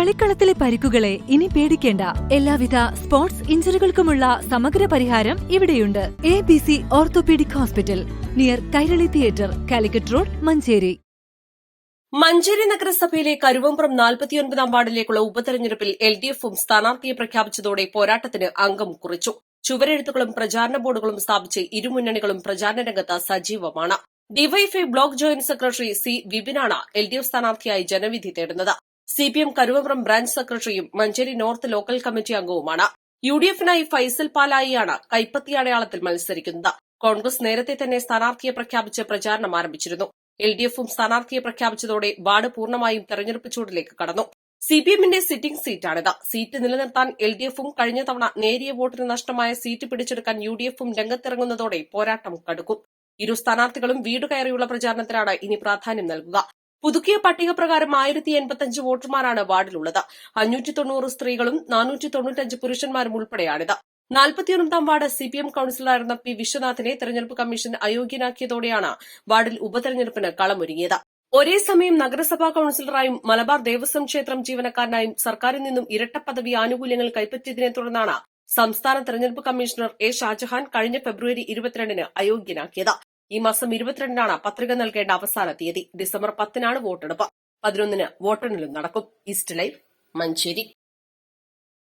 കളിക്കളത്തിലെ പരിക്കുകളെ ഇനി പേടിക്കേണ്ട. എല്ലാവിധ സ്പോർട്സ് ഇഞ്ചുറികൾക്കുമുള്ള സമഗ്ര പരിഹാരം ഇവിടെയുണ്ട്. A B C orthopedic hospital near Kairali theatre Calicut road Manjeri. Manjeri നഗരസഭയിലെ കരുവമ്പ്രം നാൽപ്പത്തിയൊൻപതാം വാർഡിലേക്കുള്ള ഉപതെരഞ്ഞെടുപ്പിൽ എൽ ഡി എഫും സ്ഥാനാർത്ഥിയെ പ്രഖ്യാപിച്ചതോടെ പോരാട്ടത്തിന് അംഗം കുറിച്ചു. ചുവരെഴുത്തുകളും പ്രചാരണ ബോർഡുകളും സ്ഥാപിച്ച് ഇരുമുന്നണികളും പ്രചാരണ രംഗത്ത് സജീവമാണ്. DYFI block joint secretary C വിപിനാണ് L D F സ്ഥാനാർത്ഥിയായി ജനവിധി തേടുന്നത്. സിപിഎം കരുവമ്പ്രം ബ്രാഞ്ച് സെക്രട്ടറിയും മഞ്ചേരി നോർത്ത് ലോക്കൽ കമ്മിറ്റി അംഗവുമാണ്. യു ഡി എഫിനായി ഫൈസൽ പാലായിയാണ് കൈപ്പത്തി അടയാളത്തിൽ മത്സരിക്കുന്നത്. കോൺഗ്രസ് നേരത്തെ തന്നെ സ്ഥാനാർത്ഥിയെ പ്രഖ്യാപിച്ച് പ്രചാരണം ആരംഭിച്ചിരുന്നു. എൽ ഡി എഫും സ്ഥാനാർത്ഥിയെ പ്രഖ്യാപിച്ചതോടെ വാർഡ് പൂർണമായും തെരഞ്ഞെടുപ്പ് ചൂടിലേക്ക് കടന്നു. സി പി എമ്മിന്റെ സിറ്റിംഗ് സീറ്റാണിത്. സീറ്റ് നിലനിർത്താൻ എൽ ഡി എഫും കഴിഞ്ഞ തവണ നേരിയ വോട്ടിന് നഷ്ടമായ സീറ്റ് പിടിച്ചെടുക്കാൻ യു ഡി എഫും രംഗത്തിറങ്ങുന്നതോടെ പോരാട്ടം കടുക്കും. ഇരു സ്ഥാനാർത്ഥികളും വീട് കയറിയുള്ള പ്രചാരണത്തിനാണ് ഇനി പ്രാധാന്യം നൽകുക. പുതുക്കിയ പട്ടിക പ്രകാരം ആയിരത്തി എൺപത്തിയഞ്ച് വോട്ടർമാരാണ് വാർഡിലുള്ളത്. അഞ്ഞൂറ്റി തൊണ്ണൂറ് സ്ത്രീകളും നാനൂറ്റി തൊണ്ണൂറ്റഞ്ച് പുരുഷന്മാരും ഉൾപ്പെടെയാണിത്. നാൽപ്പത്തിയൊൻപതാം വാർഡ് സിപിഎം കൌൺസിലറായിരുന്ന പി വിശ്വനാഥിനെ തെരഞ്ഞെടുപ്പ് കമ്മീഷൻ അയോഗ്യനാക്കിയതോടെയാണ് വാർഡിൽ ഉപതെരഞ്ഞെടുപ്പിന് കളമൊരുങ്ങിയത്. ഒരേ സമയം നഗരസഭാ കൌൺസിലറായും മലബാർ ദേവസ്വം ക്ഷേത്രം ജീവനക്കാരനായും സർക്കാരിൽ നിന്നും ഇരട്ട പദവി ആനുകൂല്യങ്ങൾ കൈപ്പറ്റിയതിനെ തുടർന്നാണ് സംസ്ഥാന തെരഞ്ഞെടുപ്പ് കമ്മീഷണർ എ ഷാജഹാൻ കഴിഞ്ഞ ഫെബ്രുവരി ഇരുപത്തിരണ്ടിന് അയോഗ്യനാക്കിയത്. ഈ മാസം ഇരുപത്തിരണ്ടിനാണ് പത്രിക നൽകേണ്ട അവസാന തീയതി. ഡിസംബർ പത്തിനാണ് വോട്ടെടുപ്പ്. പതിനൊന്നിന് വോട്ടെണ്ണലും നടക്കും. East live Manjeri.